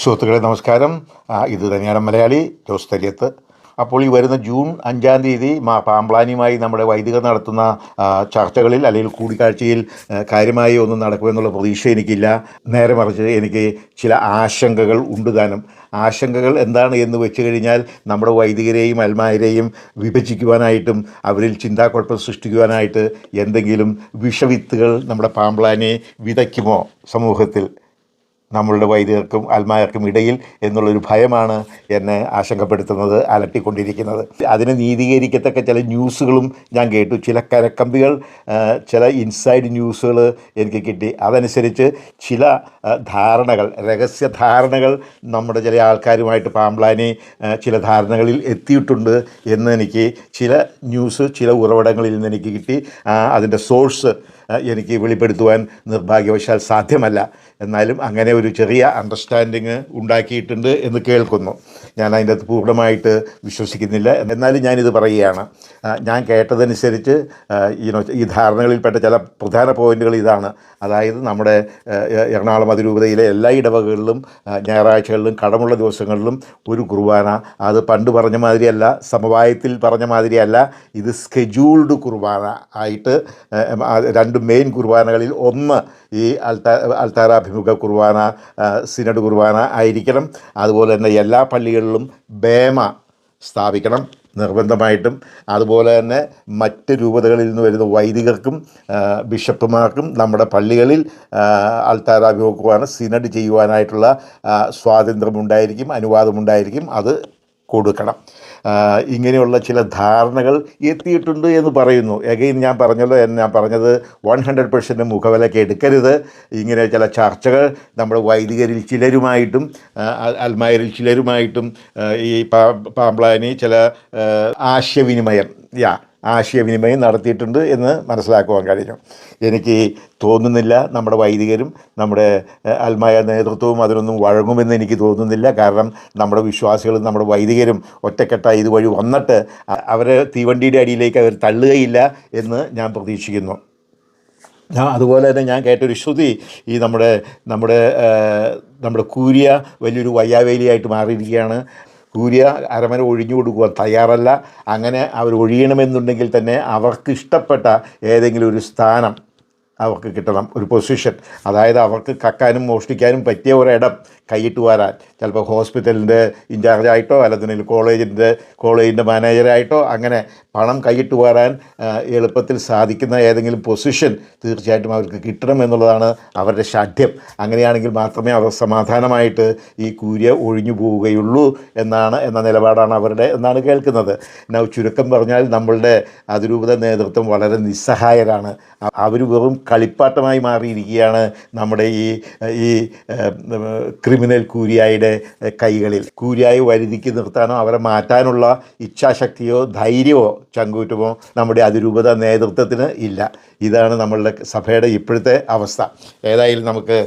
സുഹൃത്തുക്കളെ നമസ്കാരം. ഇത് തന്നെയാണ് മലയാളി ജോസ് തരിയത്ത്. അപ്പോൾ ഈ വരുന്ന ജൂൺ അഞ്ചാം തീയതി പാമ്പ്ലാനിയുമായി നമ്മുടെ വൈദികർ നടത്തുന്ന ചർച്ചകളിൽ അല്ലെങ്കിൽ കൂടിക്കാഴ്ചയിൽ കാര്യമായി ഒന്നും നടക്കുമെന്നുള്ള പ്രതീക്ഷ എനിക്കില്ല. നേരെ മറിച്ച് എനിക്ക് ചില ആശങ്കകൾ ഉണ്ട് താനും. ആശങ്കകൾ എന്താണ് എന്ന് വെച്ച് കഴിഞ്ഞാൽ നമ്മുടെ വൈദികരെയും അൽമാരെയും വിഭജിക്കുവാനായിട്ടും അവരിൽ ചിന്താക്കുഴപ്പം സൃഷ്ടിക്കുവാനായിട്ട് എന്തെങ്കിലും വിഷവിത്തുകൾ നമ്മുടെ പാമ്പ്ലാനെ വിതയ്ക്കുമോ സമൂഹത്തിൽ? നമ്മളുടെ വൈദികർക്കും ആത്മാർക്കും ഇടയിൽ എന്നുള്ളൊരു ഭയമാണ് എന്നെ ആശങ്കപ്പെടുത്തുന്നത് അലട്ടിക്കൊണ്ടിരിക്കുന്നത്. അതിനെ നീതീകരിക്കത്തക്ക ചില ന്യൂസുകളും ഞാൻ കേട്ടു. ചില കരക്കമ്പികൾ ചില ഇൻസൈഡ് ന്യൂസുകൾ എനിക്ക് കിട്ടി. അതനുസരിച്ച് ചില ധാരണകൾ രഹസ്യ ധാരണകൾ നമ്മുടെ ചില ആൾക്കാരുമായിട്ട് പാമ്പ്ലാനി ചില ധാരണകളിൽ എത്തിയിട്ടുണ്ട് എന്ന് എനിക്ക് ചില ന്യൂസ് ചില ഉറവിടങ്ങളിൽ നിന്ന് എനിക്ക് കിട്ടി. അതിന്റെ സോഴ്സ് എനിക്ക് വെളിപ്പെടുത്തുവാൻ നിർഭാഗ്യവശാൽ സാധ്യമല്ല. എന്നാലും അങ്ങനെ ഒരു ചെറിയ അണ്ടർസ്റ്റാൻഡിങ് ഉണ്ടാക്കിയിട്ടുണ്ട് എന്ന് കേൾക്കുന്നു. ഞാൻ അതിന്റെ അകത്ത് പൂർണമായിട്ട് വിശ്വസിക്കുന്നില്ല. എന്നാലും ഞാനിത് പറയുകയാണ്. ഞാൻ കേട്ടതനുസരിച്ച് ഈ ഈ ധാരണകളിൽപ്പെട്ട ചില പ്രധാന പോയിന്റുകൾ ഇതാണ്. അതായത് നമ്മുടെ എറണാകുളം അതിരൂപതയിലെ എല്ലാ ഇടവകളിലും ഞായറാഴ്ചകളിലും കടമുള്ള ദിവസങ്ങളിലും ഒരു കുർബാന. അത് പണ്ട് പറഞ്ഞ മാതിരിയല്ല സമവായത്തിൽ പറഞ്ഞ മാതിരിയല്ല. ഇത് സ്കെഡ്യൂൾഡ് കുർബാന ആയിട്ട് രണ്ട് മെയിൻ കുർബാനകളിൽ ഒന്ന് ഈ അൽത്താ അൽത്താരാഭിമുഖ കുർബാന സിനഡ് കുർബാന ആയിരിക്കണം. അതുപോലെ തന്നെ എല്ലാ പള്ളികളിലും ബേമ സ്ഥാപിക്കണം നിർബന്ധമായിട്ടും. അതുപോലെ തന്നെ മറ്റ് രൂപതകളിൽ നിന്ന് വരുന്ന വൈദികർക്കും ബിഷപ്പുമാർക്കും നമ്മുടെ പള്ളികളിൽ അൽത്താരാഭിമുഖമാണ് അൽത്താരാഭിമുഖ സിനഡ് ചെയ്യുവാനായിട്ടുള്ള സ്വാതന്ത്ര്യമുണ്ടായിരിക്കും അനുവാദമുണ്ടായിരിക്കും. അത് കൊടുക്കണം. ഇങ്ങനെയുള്ള ചില ധാരണകൾ എത്തിയിട്ടുണ്ട് എന്ന് പറയുന്നു. എഗെയിൻ ഞാൻ പറഞ്ഞല്ലോ ഞാൻ പറഞ്ഞത് വൺ ഹൺഡ്രഡ് പെർസെന്റ് മുഖവിലയ്ക്ക് എടുക്കരുത്. ഇങ്ങനെ ചില ചർച്ചകൾ നമ്മുടെ വൈദികരിൽ ചിലരുമായിട്ടും അൽമായരിൽ ചിലരുമായിട്ടും ഈ പാ പാമ്പ്ലാനി ചില ആശയവിനിമയം യാ ആശയവിനിമയം നടത്തിയിട്ടുണ്ട് എന്ന് മനസ്സിലാക്കുവാൻ കഴിഞ്ഞു. എനിക്ക് തോന്നുന്നില്ല നമ്മുടെ വൈദികരും നമ്മുടെ അൽമായ നേതൃത്വവും അതിനൊന്നും വഴങ്ങുമെന്ന് എനിക്ക് തോന്നുന്നില്ല. കാരണം നമ്മുടെ വിശ്വാസികളും നമ്മുടെ വൈദികരും ഒറ്റക്കെട്ടായി ഇതുവഴി വന്നിട്ട് അവരെ തീവണ്ടിയുടെ അടിയിലേക്ക് അവർ തള്ളുകയില്ല എന്ന് ഞാൻ പ്രതീക്ഷിക്കുന്നു. ഞാൻ അതുപോലെ തന്നെ ഞാൻ കേട്ടൊരു ശ്രുതി ഈ നമ്മുടെ നമ്മുടെ നമ്മുടെ കൂരിയ വലിയൊരു വയ്യാവേലിയായിട്ട് മാറിയിരിക്കുകയാണ്. കൂരിയ അരമന ഒഴിഞ്ഞു കൊടുക്കുവാൻ തയ്യാറല്ല. അങ്ങനെ അവർ ഒഴിയണമെന്നുണ്ടെങ്കിൽ തന്നെ അവർക്ക് ഇഷ്ടപ്പെട്ട ഏതെങ്കിലും ഒരു സ്ഥാനം അവർക്ക് കിട്ടണം. ഒരു പൊസിഷൻ അതായത് അവർക്ക് കക്കാനും മോഷ്ടിക്കാനും പറ്റിയ ഒരിടം കൈയിട്ട് വരാൻ. ചിലപ്പോൾ ഹോസ്പിറ്റലിന്റെ ഇൻചാർജായിട്ടോ അല്ലെങ്കിൽ കോളേജിന്റെ കോളേജിന്റെ മാനേജരായിട്ടോ അങ്ങനെ പണം കൈയിട്ട് വരാൻ എളുപ്പത്തിൽ സാധിക്കുന്ന ഏതെങ്കിലും പൊസിഷൻ തീർച്ചയായിട്ടും അവർക്ക് കിട്ടണം എന്നുള്ളതാണ് അവരുടെ ഷാഠ്യം അങ്ങനെയാണെങ്കിൽ മാത്രമേ അവർ സമാധാനമായിട്ട് ഈ കൂര്യ ഒഴിഞ്ഞു പോവുകയുള്ളൂ എന്നാണ് എന്ന നിലപാടാണ് അവരുടെ എന്നാണ് കേൾക്കുന്നത്. എന്നാൽ ചുരുക്കം പറഞ്ഞാൽ നമ്മളുടെ അതിരൂപത നേതൃത്വം വളരെ നിസ്സഹായരാണ്. അവർ വെറും കളിപ്പാട്ടമായി മാറിയിരിക്കുകയാണ് നമ്മുടെ ഈ ഈ ക്രിമിനൽ കൂരിയായുടെ കൈകളിൽ. കൂരിയായി വരുതിക്ക് നിർത്താനോ അവരെ മാറ്റാനുള്ള ഇച്ഛാശക്തിയോ ധൈര്യമോ ചങ്കൂറ്റമോ നമ്മുടെ അതിരൂപത നേതൃത്വത്തിന് ഇല്ല. ഇതാണ് നമ്മളുടെ സഭയുടെ ഇപ്പോഴത്തെ അവസ്ഥ. ഏതായാലും നമുക്ക്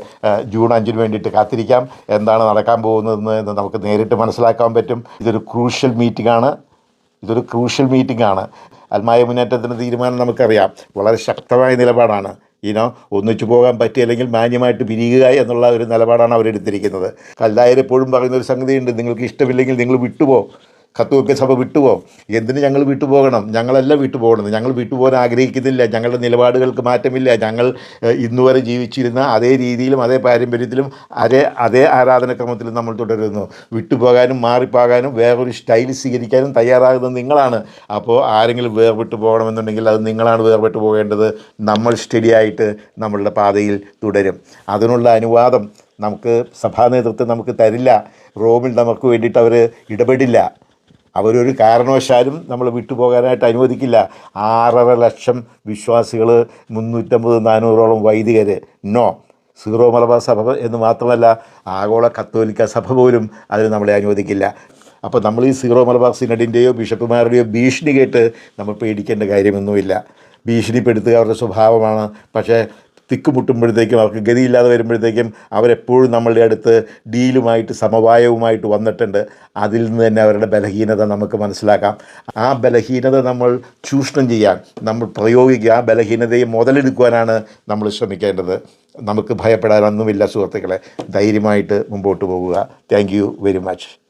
ജൂൺ അഞ്ചിന് വേണ്ടിയിട്ട് കാത്തിരിക്കാം. എന്താണ് നടക്കാൻ പോകുന്നതെന്ന് എന്ന് നമുക്ക് നേരിട്ട് മനസ്സിലാക്കാൻ പറ്റും. ഇതൊരു ക്രൂഷ്യൽ മീറ്റിംഗ് ആണ് ഇതൊരു ക്രൂഷ്യൽ മീറ്റിംഗ് ആണ് അൽമായ മുന്നേറ്റത്തിന്റെ തീരുമാനം നമുക്കറിയാം. വളരെ ശക്തമായ നിലപാടാണ്. ഇനോ ഒന്നിച്ചു പോകാൻ പറ്റിയില്ലെങ്കിൽ മാന്യമായിട്ട് പിരിയുക എന്നുള്ള ഒരു നിലപാടാണ് അവരെടുത്തിരിക്കുന്നത്. കല്ലായർ എപ്പോഴും പറയുന്ന ഒരു സംഗതിയുണ്ട് നിങ്ങൾക്ക് ഇഷ്ടമില്ലെങ്കിൽ നിങ്ങൾ വിട്ടുപോ. കത്തുവൊക്കെ സഭ വിട്ടുപോ എന്തിന് ഞങ്ങൾ വിട്ടുപോകണം ഞങ്ങളല്ല വിട്ടുപോകണം ഞങ്ങൾ വിട്ടുപോകാൻ ആഗ്രഹിക്കുന്നില്ല. ഞങ്ങളുടെ നിലപാടുകൾക്ക് മാറ്റമില്ല. ഞങ്ങൾ ഇന്നുവരെ ജീവിച്ചിരുന്ന അതേ രീതിയിലും അതേ പാരമ്പര്യത്തിലും അതേ അതേ ആരാധനക്രമത്തിലും നമ്മൾ തുടരുന്നു. വിട്ടുപോകാനും മാറിപ്പോകാനും വേറൊരു സ്റ്റൈൽ സ്വീകരിക്കാനും തയ്യാറാകുന്നത് നിങ്ങളാണ്. അപ്പോൾ ആരെങ്കിലും വേർപെട്ട് പോകണമെന്നുണ്ടെങ്കിൽ അത് നിങ്ങളാണ് വേർപെട്ട് പോകേണ്ടത്. നമ്മൾ സ്റ്റഡിയായിട്ട് നമ്മളുടെ പാതയിൽ തുടരും. അതിനുള്ള അനുവാദം നമുക്ക് സഭാ നേതൃത്വം നമുക്ക് തരില്ല. റോമിൽ നമുക്ക് വേണ്ടിയിട്ട് അവർ ഇടപെടില്ല. അവരൊരു കാരണവശാലും നമ്മൾ വിട്ടുപോകാനായിട്ട് അനുവദിക്കില്ല. ആറര ലക്ഷം വിശ്വാസികൾ മുന്നൂറ്റമ്പത് നാനൂറോളം വൈദികർ നോ. സീറോ മലബാർ സഭ എന്ന് മാത്രമല്ല ആഗോള കത്തോലിക്ക സഭ പോലും അതിന് നമ്മളെ അനുവദിക്കില്ല. അപ്പോൾ നമ്മൾ ഈ സീറോ മലബാർ സിനഡിന്റെയോ ബിഷപ്പുമാരുടെയോ ഭീഷണി കേട്ട് നമ്മൾ പേടിക്കേണ്ട കാര്യമൊന്നുമില്ല. ഭീഷണിപ്പെടുത്തുക അവരുടെ സ്വഭാവമാണ്. പക്ഷേ തിക്കുമുട്ടുമ്പോഴത്തേക്കും അവർക്ക് ഗതിയില്ലാതെ വരുമ്പോഴത്തേക്കും അവരെപ്പോഴും നമ്മളുടെ അടുത്ത് ഡീലുമായിട്ട് സമവായവുമായിട്ട് വന്നിട്ടുണ്ട്. അതിൽ നിന്ന് തന്നെ അവരുടെ ബലഹീനത നമുക്ക് മനസ്സിലാക്കാം. ആ ബലഹീനത നമ്മൾ ചൂഷണം ചെയ്യാൻ നമ്മൾ പ്രയോഗിക്കുക ആ ബലഹീനതയെ മുതലെടുക്കുവാനാണ് നമ്മൾ ശ്രമിക്കേണ്ടത്. നമുക്ക് ഭയപ്പെടാനൊന്നുമില്ല സുഹൃത്തുക്കളെ. ധൈര്യമായിട്ട് മുമ്പോട്ട് പോകുക താങ്ക് വെരി മച്ച്